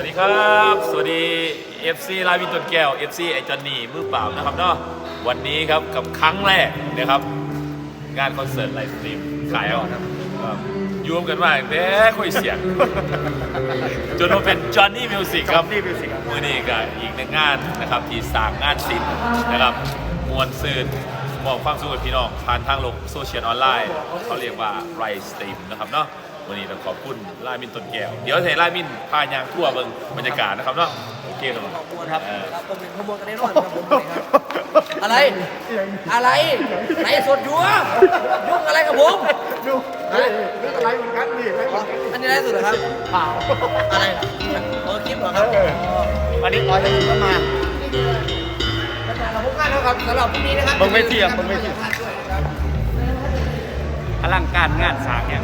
วัสดีครับ สวัสดี FC ลาวินต้นแก้ว FC ไอจอนนี่มือเปล่านะครับเนาะวันนี้ครับกับครั้งแรกนะครับงานคอนเสิร์ตไลฟ์สตรีมขายเอาครับครับยุ่มกันมากแน่คุยเสียง จนมาเป็นจอห์นนี่มิวสิกครับนี่มิวสิกครับมือนี้ก็อีกหนึ่งงานนะครับที่สร้างงานศิลป์นะครับมวลซืนมอบความสุขกับพี่น้องผ่านทางโลกโซเชียลออนไลน์เขาเรียกว่าไรสตรีมนะครับเนาะ วันนี้ต้องขอบคุณลามินต้นแก้ว เดี๋ยวเทลามินพายางทั่วเบิ่งบรรยากาศนะครับเนาะโอเคครับครับเออครับผมเป็นขบวนกันได้รอดครับผมอะไร อะไรไหนสดอยู่อะยุ่งอะไรกับผมดูเฮ้ยเรื่องอะไรเหมือนกันนี่ไม่เหมือนกันอันนี้ไรสุดเหรอครับเปล่าอะไรเออคลิปเหรอครับเออวันนี้ร้อยจะถึงก็มาเราพบกันนะครับสำหรับพรุ่งนี้นะครับมึงไม่เทียบมึงไม่เทียบ อลังการงานสร้างเนี่ย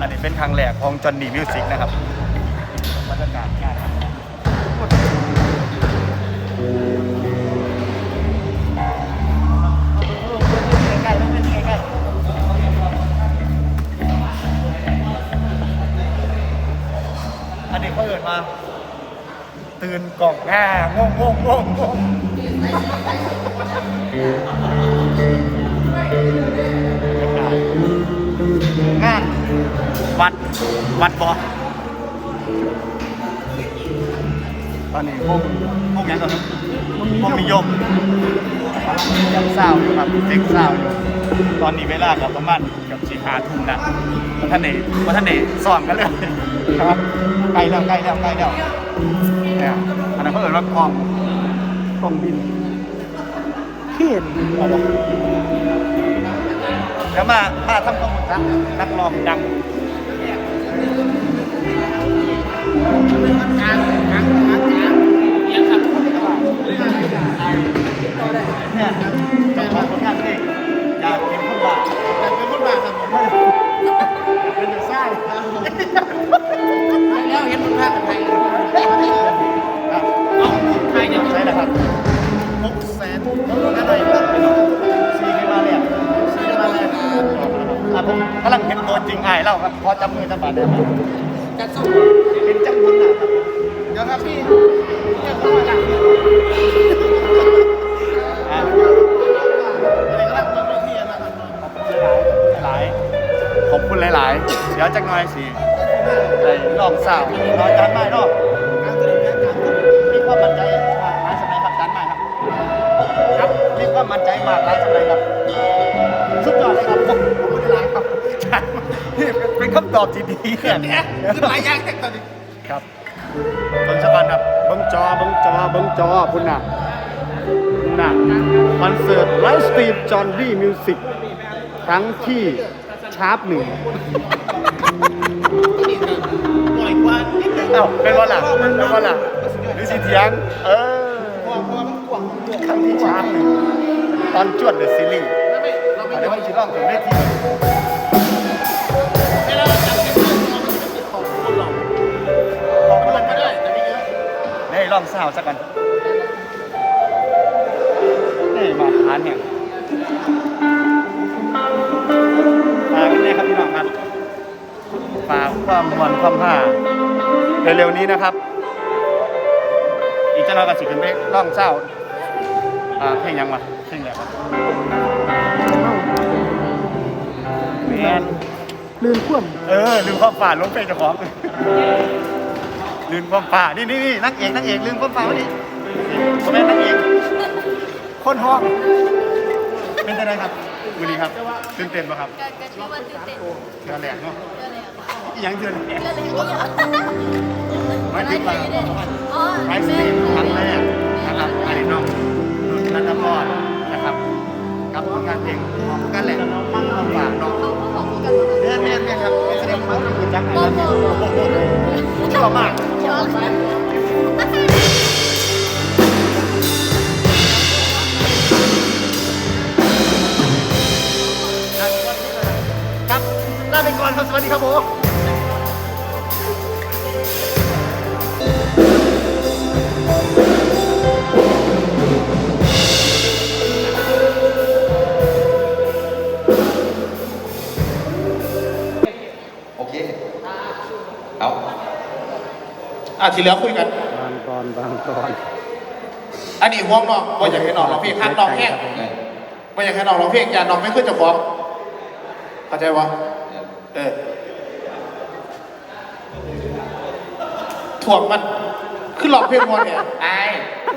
อันนี้เป็นครั้งแรกของจอห์นนี่มิวสิกนะครับบรรยากาศงานอันนี้เขาเอิดมา ตื่นกล่องอ่าง่งง่งง่งง่งานวัดวัดบอตอนนี้พวกพวกยังก็อนพวกมียมยังเศร้าอยู่ครับเจ็งเศร้าอยู่ตอนนี้เวลากับประมาณกับสีพาทุ่มนะท่านเอกท่านเอกซ้อมกันเลยครับใกล้แล้วใกล้แล้วใกล้แล้ว เนี่ยอันนั้นเขาเอ่ยว่ากล้องกล้องบินเขียนเออกแล้วมามาทำข้อมูลซะนักร้องดัง ตัวจริงไอ้เล่าครับพอจำมือจำบาดได้ไหมจะสู้เป็นจังบุญนะครับเดี๋ยวครับพี่เรียกเข้ามาหลังหลายขอบคุณหลาย ๆ เดี๋ยวจักหน่อยสิได้ลองสาวรอจานไม้เนาะมีความมั่นใจมากหลายสมัยครับจานไม้ครับ ครับมีความมั่นใจมากหลายสมัยครับ สุดยอดเลยครับผมผมไม่ได้ร้ายครับ นี่เป็นคำตอบที่ดีเนี่ยคือหลายอย่างแต่ตอนนี้ครับเบิ้งสะกอนครับเบิ้งจอเบิ้งจอเบิ้งจอคุณน่ะคุณน่ะคอนเสิร์ตไลฟ์สตรีมจอห์นดี้มิวสิกครั้งที่ชาร์ปหนึ่งปล่อยกว่านิดนึงเอ้าเป็นวันละเป็นวันละหรือสีเทียงเออครั้งที่ชาร์ปหนึ่งตอนจวดเดอะซีรีส์เดี๋ยวให้ชิลองถึงได้ที องสาวสักกันนี่มาทานเนี่ยมากันแน่ครับพี่น้องครับฝากความมวนความห่าเร็วๆนี้นะครับ อีกเจ้าน้อยก็สิขึ้นไปล่องเศร้าอ่าเพลงยังวะเพลงอะไรวะแมนลืมควมเออลืมความฝ่าลงเพลงเจ้าของ ลืมความฝ่านี่นี่นี่นักเอกนักเอกลืมความฝ่าวะนี่ผมเป็นนักเอกคนห้องเป็นยังไงครับมือนี้ครับตื่นเต้นปะครับก็ก็ชื่อว่าตื่นเต้นเทือแหลกเนาะเรื่องอะไรอะคะอีหยังเทือแหลกเรื่องอะไรอะไม่ถึงว่าอ๋อไลฟ์สตรีมครั้งแรกนะครับอันนี้น้องนุ่นนัทพรนะครับกับผลงานเพลงของกันแหละมั่งความฝ่าน้องเขาเขาบอกกันว่าเรียนเรียนเรียนครับแสดงว่าคุณจักรนะครับชอบมากชอบ ครับลาไปก่อนครับ สวัสดีครับผม ที่เหลือคุยกัน บางตอนบางตอนอันนี้ห่วงน้องว่าอยากให้น้องร้องเพลงฮักน้องแห้งว่าอยากให้น้องร้องเพลงอย่าน้องไม่ขึ้นเจะฟ้าของเข้าใจวะเออถ่วงมันขึ้นร้องเพลงมวนเนี่ยไอ้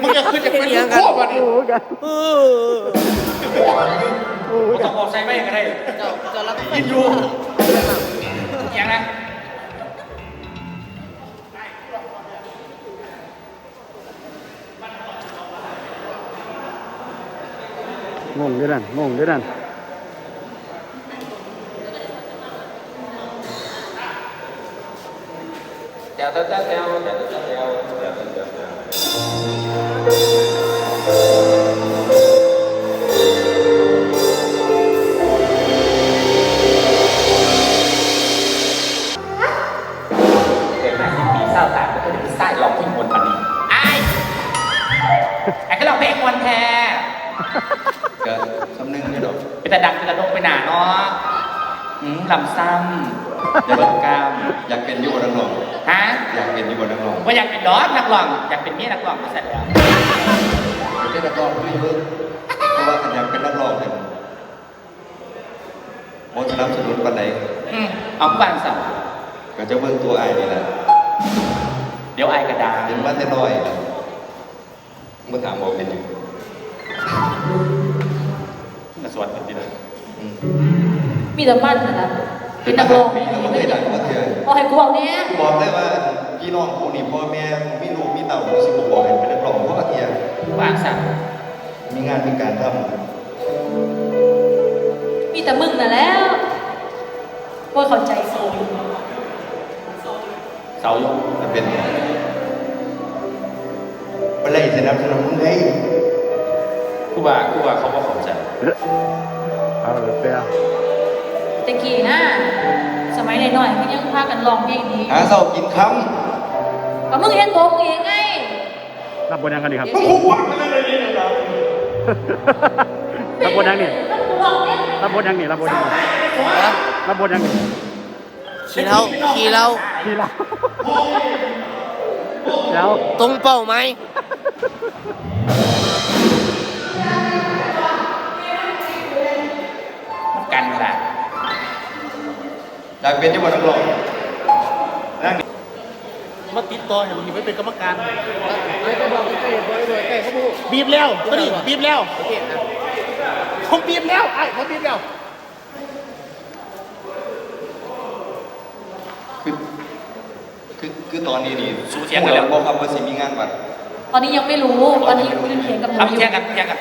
มึงจะขึ้นจะเป็นโคบอะนี่โอ้กันโอ้กูกัต้อนงบอกใส่ไม่ก็ได้ เจ้าเจ้ารับกินอยู่อย่างนั้น งงด้วยนั่นงงด้วยนั่นเจ้าเจ้าเจ้าเจ้าเจ้าเจ้าเจ้าเก็คำนึงนี่ดอกเป็นแต่ดังเป็นแต่ลงไปหนาเนาะอืมลำซ้ำเดี๋ยวเบิกกามอยากเป็นอยูบนักร้องฮะอยากเป็นอยูบนักร้องว่าอยากเป็นดอสนักร้องอยากเป็นเมียนักร้องก็เสร็จแล้วอยากเป็นนักร้องด้วยเยอะเพราะว่าถ้าอยากเป็นนักร้องเนี่ยโมสนับสนุนปันใดอืมเอาบ้านสั่งก็จะเบิ่งตัวไอ้ายนี่แหละเดี๋ยวไอ้กระดาเป็นบ้านแต่น้อยเมื่อถามบอกเป็นอยู่กระ สวนเป็นดีเลยอืมมีแต่มันนะนะเป็นนักร้องปีแล้วมันเคยดังมาเถื่อนเอาให้กูบอกเนี้ยบอกเลยว่าพี่น้องกูนี่พ่อแม่มีลูกมีเต่าสิบบอกให้เป็นนักร้องเพราะว่าเทียบ้านสั่งมีงานมีการทมีแต่มึงน่ะแล้วว่าเข้าใจโซนเสาอยู่ำจะเป็นอะไรสนับสนุนมึงให้กูว่ากูว่าเขาบอก เข้าใจเอาเลยเปรี้ยวแตะกี้นะสมัยหน่อยๆก็ยังพากันร้องเพลงนี้หาเศร้ากินคก็มึงเห็นตัวมึงเองไงรับบทยังกันดีครับเดี๋ยวหวังอะไรเลยนี่นะครับรับบทยังนี่กูร้องเพลงรับบทยังนี่รับบทยังนี่รับบทยังนี่ขี่เราขี่เราทีละแล้วตรงเป้าไหม มัน กันแหละำอยากเป็นอยูบนักร้องนั่งนี่มาติดต่อให้มึงนี่ไม่เป็นกรรมการบีบแล้วตัวนี้บีบแล้วผมบีบแล้วไอ้ผมบีบแล้วคือคือคือตอนนี้นี่สู้เทียงกันแล้วบอกครับว่าสิมีงานวัดตอนนี้ยังไม่รู้ ตอนนี้ยังคุยกันเถียงกับหนูทำอยู่เทียงกันเทียงกัน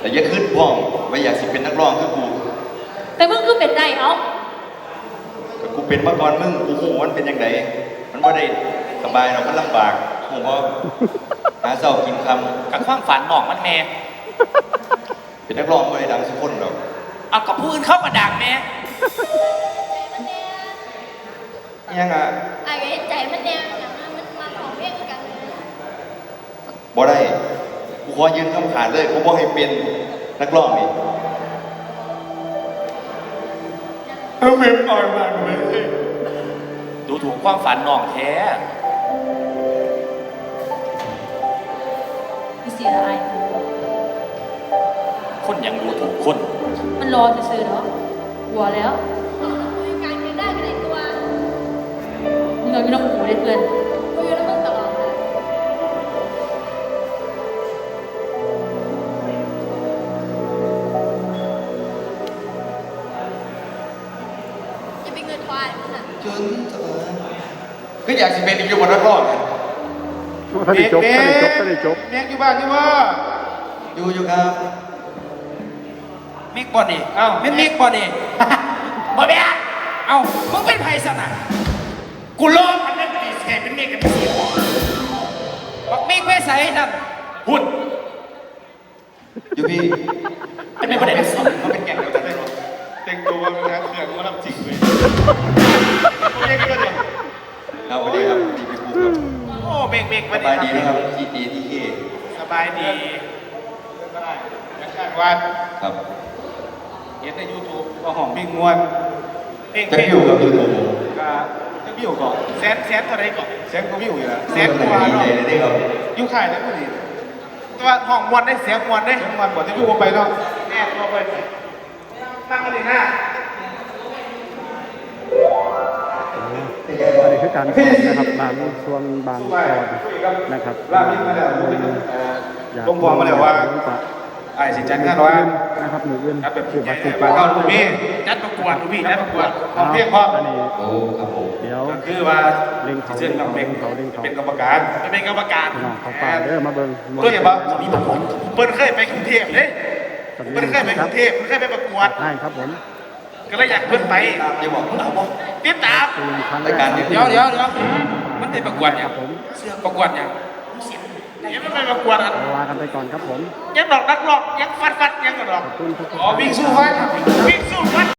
แต่อย่าขึ้นพ้องว่าอยากสิเป็นนักร้องคือกูแต่มึงคือเป็นได้เอ้าแต่กูเป็นมาก่อนมึงกูโหมันเป็นยังไงมันว่าได้สบายเราก็ลำบากผมว่าหาเศร้ากินคกับความฝันหนองมันแม่ำเป็นนักร้องไม่ได้ดังสักคนหรอกเอากับผู้อื่นเข้ามาดังแม่ยังอะไอ้เห็นใจมันแนวอย่างนั้นมันมาของเพลงกันเลยบ่ได้กู ขอยืนคำขาดเลยกูบ่ให้เป็นนักร้องนี่เอาเมมอ่อยมากเลยดูถูกความฝันหนองแท้มีเสียอะไรคนอย่างดูถูกคน มันรอซื่อๆเนาะหัวแล้วคุยกันไม่ได้กันในตัวมึงเอาพี่น้องหูได้เพื่อน ควายมึงอะจนเธอคืออยากสิเป็นอีกอยู่บนนักร้องอะถ้าได้จบถ้าได้จบถ้าได้จบแม็กอยู่บ้านนี่ว่าอยู่อยู่ครับมิกบอนี่เอ้าไม่มิกบอนี่บอเบียเอ้ามึงเป็นไพศนะกูรอมันนั่นตีแสเป็นมิกกับพี่บอกมิกไม่ใส่นั่นหุ่นอยู่พี่จะเป็นประเด็นสอง แต่งตัวมันนะเขื่อนมันรับจริงเลยเขาเรียกกันเลยครับสวัสดีครับดีพี่ปูครับโอ้เบรกเบรกสบายดีนะครับที่ดีที่เคสบายดีได้ข้างๆว่าครับเห็นในยูทูบก็หอมเพลงมวนเพลงจะเพลงอยู่กับยูทูบกับวิวก่อนแสนแสนเท่าไรก่อนแสนกว่าวิวอยู่แล้วแสนกว่าดีเนาะใจเลยที่เราอยู่ข่ายแล้วก็ดีแต่ว่าห้องมวนได้เสียงมวนได้แสนวันก่อนที่วิวไปเนาะแน่ตัวไป ตั้งกันเลยหน้าอันนี้คือการสอนนะครับบางส่วนบางตอนนะครับลาบลิ้นมาแล้วอยากลงบอกมาแล้วว่าไอ้สิจันงานว่านะครับมืออื่นครับแบบคือวัดสุบ้านเขาลูกพี่จัดประกวดดูพี่จัดประกวดของเพียงพ่ออันนี้โอ้ครับผมเดี๋ยวก็คือว่าเล่งเขาเส้นน้องเพ็งเขาเล่งเขาเป็นกรรมการจะเป็นกรรมการพี่น้องเขาฝากเด้อมาเบิ่งเพื่อนบอกมีประกวดเปิ้นเคยไปกรุงเทพเด้เปิ้นเคยไปกรุงเทพเปิ้นเคยไปประกวดใช่ครับผมก็เลยอยากเพิ่นไป อย่าบอกมึงเอาบอกติดตามเป็นครั้งแรรายการกนี้เดี๋ยวเดี๋ยวเดี๋ยวมันเป็นประกวดอย่างผมประกวดอย่างเดี๋ยวมันไปประกวดอันลากันไปก่อนครับผมยังดอกนักร้องยังฟัดฟัดยังกระดอกขอบคุณทุกๆอ๋อวิ่งสู้ฟัดวิ่ง